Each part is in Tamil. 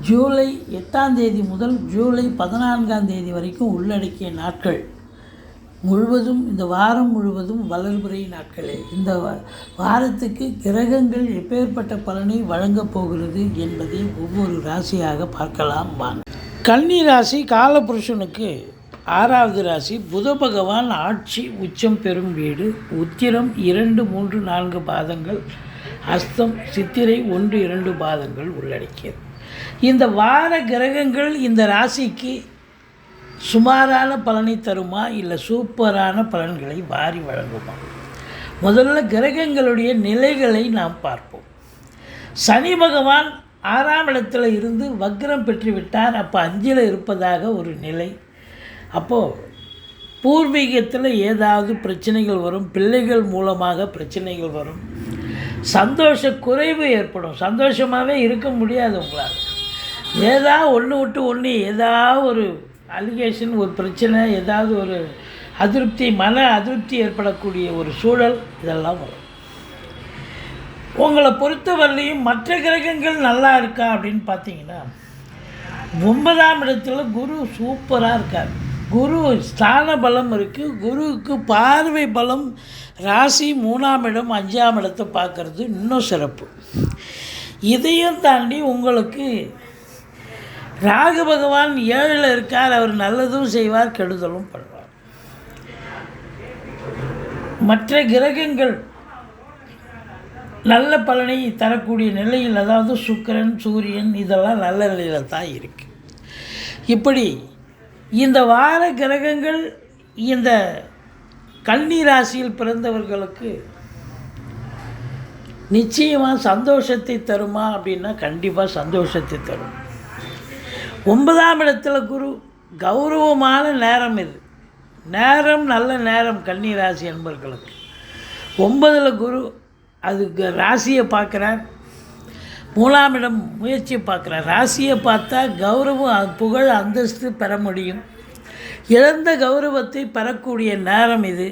ஜூலை எட்டாம் தேதி முதல் ஜூலை பதினான்காம் தேதி வரைக்கும் உள்ளடக்கிய நாட்கள் முழுவதும் இந்த வாரம் முழுவதும் வளர்புரை நாட்களே. இந்த வாரத்துக்கு கிரகங்கள் எப்பேற்பட்ட பலனை வழங்கப் போகிறது என்பதை ஒவ்வொரு ராசியாக பார்க்கலாம் வாங்க. கன்னி ராசி காலபுருஷனுக்கு ஆறாவது ராசி புத பகவான் ஆட்சி உச்சம் பெறும் வீடு உத்திரம் இரண்டு மூன்று நான்கு பாதங்கள் அஸ்தம் சித்திரை ஒன்று இரண்டு பாதங்கள் உள்ளடக்கியது. இந்த வார கிரகங்கள் இந்த ராசிக்கு சுமாரான பலனை தருமா இல்லை சூப்பரான பலன்களை வாரி வழங்குமா? முதல்ல கிரகங்களுடைய நிலைகளை நாம் பார்ப்போம். சனி பகவான் ஆறாம் இடத்துல இருந்து வக்ரம் பெற்றுவிட்டார். அப்போ அஞ்சில் இருப்பதாக ஒரு நிலை. அப்போது பூர்வீகத்தில் ஏதாவது பிரச்சனைகள் வரும் பிள்ளைகள் மூலமாக பிரச்சனைகள் வரும். சந்தோஷ குறைவு ஏற்படும். சந்தோஷமாகவே இருக்க முடியாது உங்களால். ஏதாவது ஒன்று விட்டு ஒன்று ஏதாவது ஒரு அலிகேஷன் ஒரு பிரச்சனை ஏதாவது ஒரு அதிருப்தி மன அதிருப்தி ஏற்படக்கூடிய ஒரு சூழல் இதெல்லாம் வரும். உங்களை பொறுத்தவரையிலையும் மற்ற கிரகங்கள் நல்லா இருக்கா அப்படின்னு பார்த்தீங்கன்னா ஒன்பதாம் இடத்துல குரு சூப்பராக இருக்கார். குரு ஸ்தான பலம் இருக்குது குருவுக்கு பார்வை பலம் ராசி மூணாம் இடம் அஞ்சாம் இடத்தை பார்க்குறது இன்னும் சிறப்பு. இதையும் தாண்டி உங்களுக்கு ராகு பகவான் ஏழில் இருக்கார் அவர் நல்லதும் செய்வார் கெடுதலும் பண்ணுவார் மற்ற கிரகங்கள் நல்ல பலனை தரக்கூடிய நிலையில் அதாவது சுக்கிரன் சூரியன் இதெல்லாம் நல்ல நிலையில் தான் இருக்குது இப்படி இந்த வார கிரகங்கள் இந்த கன்னி ராசியில் பிறந்தவர்களுக்கு நிச்சயமாக சந்தோஷத்தை தருமா அப்படின்னா கண்டிப்பாக சந்தோஷத்தை தரும். ஒன்பதாம் இடத்துல குரு கௌரவமான நேரம் இது. நேரம் நல்ல நேரம் கன்னி ராசி என்பர்களுக்கு ஒன்பதில் குரு அது ராசியை பார்க்குறார். மூணாம் இடம் முயற்சியை பார்க்குறார் ராசியை பார்த்தா கௌரவம் அ- புகழ் அந்தஸ்து பெற முடியும். இழந்த கௌரவத்தை பெறக்கூடிய நேரம் இது.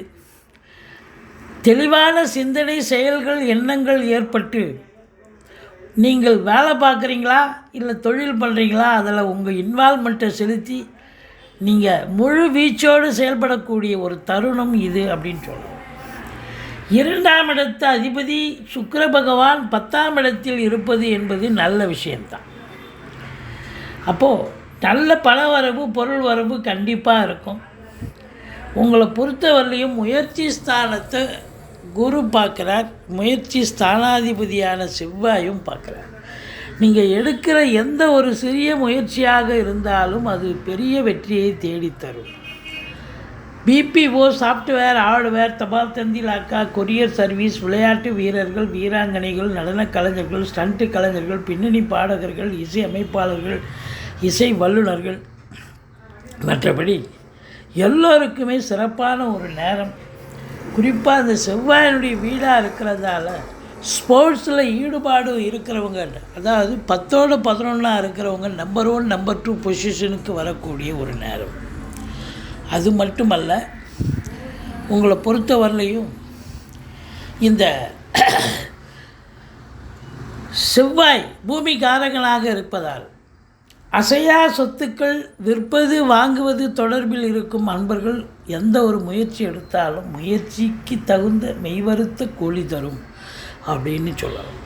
தெளிவான சிந்தனை செயல்கள் எண்ணங்கள் ஏற்பட்டு நீங்கள் வேலை பார்க்குறீங்களா? இல்லை தொழில் பண்ணுறீங்களா அதில் உங்கள் இன்வால்மெண்ட்டை செலுத்தி நீங்கள் முழு வீச்சோடு செயல்படக்கூடிய ஒரு தருணம் இது அப்படின்னு சொல்லலாம் இரண்டாம் இடத்து அதிபதி சுக்கர பகவான் பத்தாம் இடத்தில் இருப்பது என்பது நல்ல விஷயம்தான். அப்போது நல்ல பண வரவு பொருள் வரவு கண்டிப்பாக இருக்கும். உங்களை பொறுத்தவரையிலையும் முயற்சி ஸ்தானத்தை குரு பார்க்குறார். முயற்சி ஸ்தானாதிபதியான செவ்வாயும் பார்க்குறார். நீங்கள் எடுக்கிற எந்த ஒரு சிறிய முயற்சியாக இருந்தாலும் அது பெரிய வெற்றியை தேடித்தரும். பிபிஓ சாஃப்ட்வேர் ஹார்ட்வேர் தபால் தந்தி லாக்கா கொரியர் சர்வீஸ் விளையாட்டு வீரர்கள் வீராங்கனைகள் நடனக் கலைஞர்கள் ஸ்டண்ட்டு கலைஞர்கள் பின்னணி பாடகர்கள் இசை அமைப்பாளர்கள் இசை வல்லுநர்கள். மற்றபடி எல்லோருக்குமே சிறப்பான ஒரு நேரம். குறிப்பாக அந்த செவ்வாயினுடைய வீடாக இருக்கிறதால ஸ்போர்ட்ஸில் ஈடுபாடு இருக்கிறவங்க அதாவது பத்தோடு பதினொன்றா இருக்கிறவங்க நம்பர் ஒன் நம்பர் டூ பொசிஷனுக்கு வரக்கூடிய ஒரு நேரம். அது மட்டுமல்ல உங்களை பொறுத்தவரையிலையும் இந்த செவ்வாய் பூமிகாரகனாக இருப்பதால் அசையா சொத்துக்கள் விற்பது வாங்குவது தொடர்பில் இருக்கும் அன்பர்கள் எந்த ஒரு முயற்சி எடுத்தாலும் முயற்சிக்கு தகுந்த மெய்வருத்த கூலி தரும் அப்படின்னு சொல்லலாம்.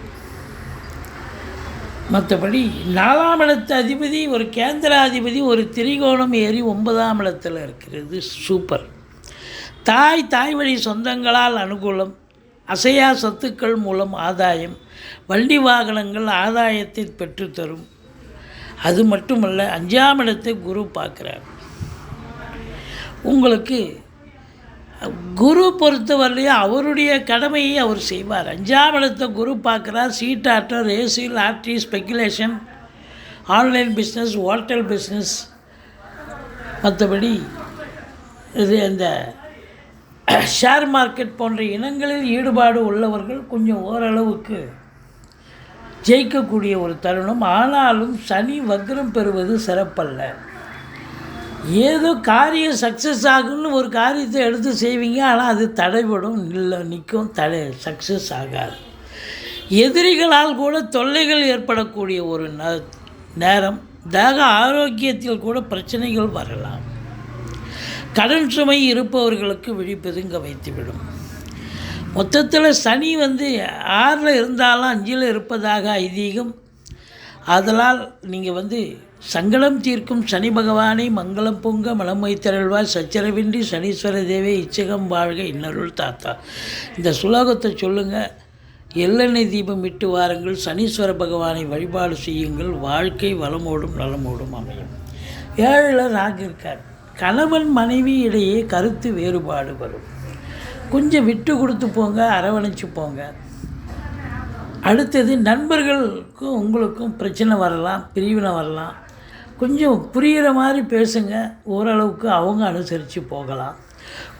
மற்றபடி நாலாம் இடத்து அதிபதி ஒரு கேந்திராதிபதி ஒரு திரிகோணம் ஏறி ஒன்பதாம் இடத்தில் இருக்கிறது. சூப்பர். தாய் தாய் வழி சொந்தங்களால் அனுகூலம் அசையா சொத்துக்கள் மூலம் ஆதாயம் வண்டி வாகனங்கள் ஆதாயத்தை பெற்றுத்தரும். அது மட்டுமல்ல அஞ்சாம் இடத்தை குரு பார்க்குறார். உங்களுக்கு குரு பொறுத்தவரையிலையும் அவருடைய கடமையை அவர் செய்வார். அஞ்சாம் இடத்தை குரு பார்க்குறார் சீட்டாட்டம் race lottery speculation online business hotel business மற்றபடி இது இந்த ஷேர் மார்க்கெட் போன்ற இனங்களில் ஈடுபாடு உள்ளவர்கள் கொஞ்சம் ஓரளவுக்கு ஜெயிக்கக்கூடிய ஒரு தருணம். ஆனாலும் சனி வக்ரம் பெறுவது சிறப்பல்ல. ஏதோ காரியம் சக்ஸஸ் ஆகும்னு ஒரு காரியத்தை எடுத்து செய்வீங்க ஆனால் அது தடைபடும் இல்லை நிற்கும் தடை சக்ஸஸ் ஆகாது. எதிரிகளால் கூட தொல்லைகள் ஏற்படக்கூடிய ஒரு ந நேரம் தேக ஆரோக்கியத்தில் கூட பிரச்சனைகள் வரலாம். கடன் சுமை இருப்பவர்களுக்கு விழிப்பதுங்க வைத்துவிடும். மொத்தத்தில் சனி வந்து ஆறில் இருந்தாலும் அஞ்சில் இருப்பதாக ஐதீகம். அதனால் நீங்கள் வந்து சங்கடம் தீர்க்கும் சனி பகவானை மங்களம் பொங்க மலம் திரள்வாய் சச்சரவின்றி சனீஸ்வர தேவே இச்சகம் வாழ்க இன்னருள் தாத்தா. இந்த சுலோகத்தை சொல்லுங்கள் எள்ளெண்ணெய் தீபம் இட்டு வாருங்கள். சனீஸ்வர பகவானை வழிபாடு செய்யுங்கள். வாழ்க்கை வளமோடும் நலமோடும் அமையும். ஏழில் ராகு இருக்கார். கணவன் மனைவி இடையே கருத்து வேறுபாடு வரும். கொஞ்சம் விட்டு கொடுத்து போங்க அரவணைச்சு போங்க. அடுத்தது நண்பர்களுக்கும் உங்களுக்கும் பிரச்சனை வரலாம் பிரிவினை வரலாம். கொஞ்சம் புரிகிற மாதிரி பேசுங்க. ஓரளவுக்கு அவங்க அனுசரித்து போகலாம்.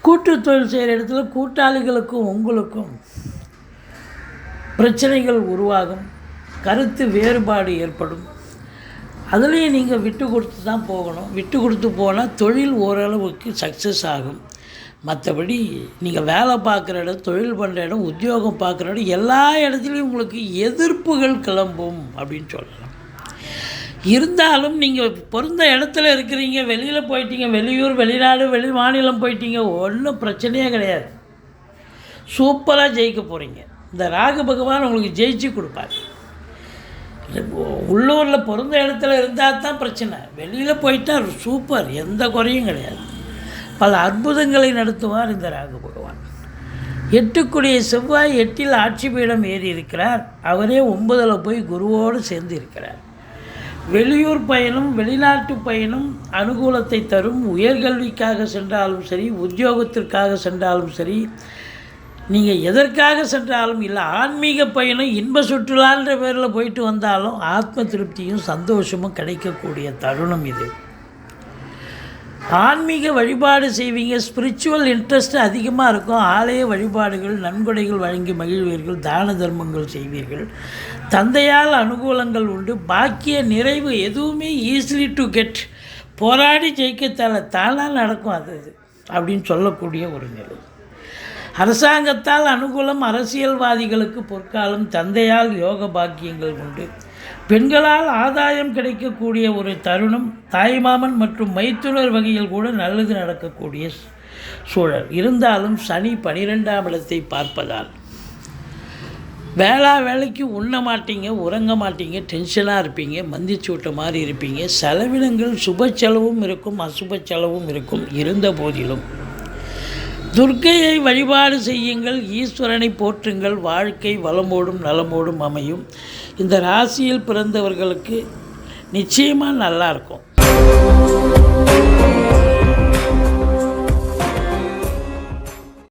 கூட்டு தொழில் செய்கிற இடத்துல கூட்டாளிகளுக்கும் உங்களுக்கும் பிரச்சனைகள் உருவாகும். கருத்து வேறுபாடு ஏற்படும். அதுலேயும் நீங்கள் விட்டு கொடுத்து தான் போகணும். விட்டு கொடுத்து போனால் தொழில் ஓரளவுக்கு சக்ஸஸ் ஆகும். மற்றபடி நீங்கள் வேலை பார்க்குற இடம் தொழில் பண்ணுற இடம் உத்தியோகம் பார்க்குற இடம் எல்லா இடத்துலையும் உங்களுக்கு எதிர்ப்புகள் கிளம்பும் அப்படின்னு சொல்லலாம். இருந்தாலும் நீங்கள் பிறந்த இடத்துல இருக்கிறீங்க வெளியில் போயிட்டீங்க வெளியூர் வெளிநாடு வெளி மாநிலம் போயிட்டீங்க ஒன்றும் பிரச்சனையே கிடையாது. சூப்பராக ஜெயிக்க போகிறீங்க இந்த ராகு பகவான் உங்களுக்கு ஜெயிச்சு கொடுப்பார். உள்ளூரில் பிறந்த இடத்துல இருந்தால் தான் பிரச்சனை. வெளியில் போயிட்டால் சூப்பர் எந்த குறையும் கிடையாது. பல அற்புதங்களை நடத்துவார் இந்த ராகு பகவான். எட்டுக்குடிய செவ்வாய் எட்டில் ஆட்சி பீடம் ஏறி இருக்கிறார். அவரே ஒன்பதில் போய் குருவோடு சேர்ந்து இருக்கிறார். வெளியூர் பயணம் வெளிநாட்டு பயணம் அனுகூலத்தை தரும். உயர்கல்விக்காக சென்றாலும் சரி உத்தியோகத்திற்காக சென்றாலும் சரி நீங்கள் எதற்காக சென்றாலும் இல்லை ஆன்மீக பயணம் இன்ப சுற்றுலான்ற பேரில் போயிட்டு வந்தாலும் ஆத்ம திருப்தியும் சந்தோஷமும் கிடைக்கக்கூடிய தருணம் இது. ஆன்மீக வழிபாடு செய்வீங்க. ஸ்பிரிச்சுவல் இன்ட்ரெஸ்ட் அதிகமாக இருக்கும். ஆலய வழிபாடுகள் நன்கொடைகள் வழங்கி மகிழ்வீர்கள். தான தர்மங்கள் செய்வீர்கள். தந்தையால் அனுகூலங்கள் உண்டு. பாக்கிய நிறைவு எதுவுமே ஈஸிலி டு கெட் போராடி ஜெயிக்கத்தால தானாக நடக்கும் அது அது. அப்படின்னு சொல்லக்கூடிய ஒரு நிலை. அரசாங்கத்தால் அனுகூலம் அரசியல்வாதிகளுக்கு பொற்காலம் தந்தையால் யோக பாக்கியங்கள் உண்டு. பெண்களால் ஆதாயம் கிடைக்கக்கூடிய ஒரு தருணம் தாய்மாமன் மற்றும் மைத்துனர் வகையில் கூட நல்லது நடக்கக்கூடிய சூழல். இருந்தாலும் சனி பனிரெண்டாம் இடத்தை பார்ப்பதால் வேளா வேலைக்கு உண்ண மாட்டீங்க உறங்க மாட்டீங்க டென்ஷனாக இருப்பீங்க மந்திச்சு விட்ட மாதிரி இருப்பீங்க செலவினங்கள் சுப செலவும் இருக்கும் அசுப செலவும் இருக்கும். இருந்த போதிலும் துர்க்கையை வழிபாடு செய்யுங்கள் ஈஸ்வரனை போற்றுங்கள் வாழ்க்கை வளமோடும் நலமோடும் அமையும். இந்த ராசியில் பிறந்தவர்களுக்கு நிச்சயமாக நல்லா இருக்கும்.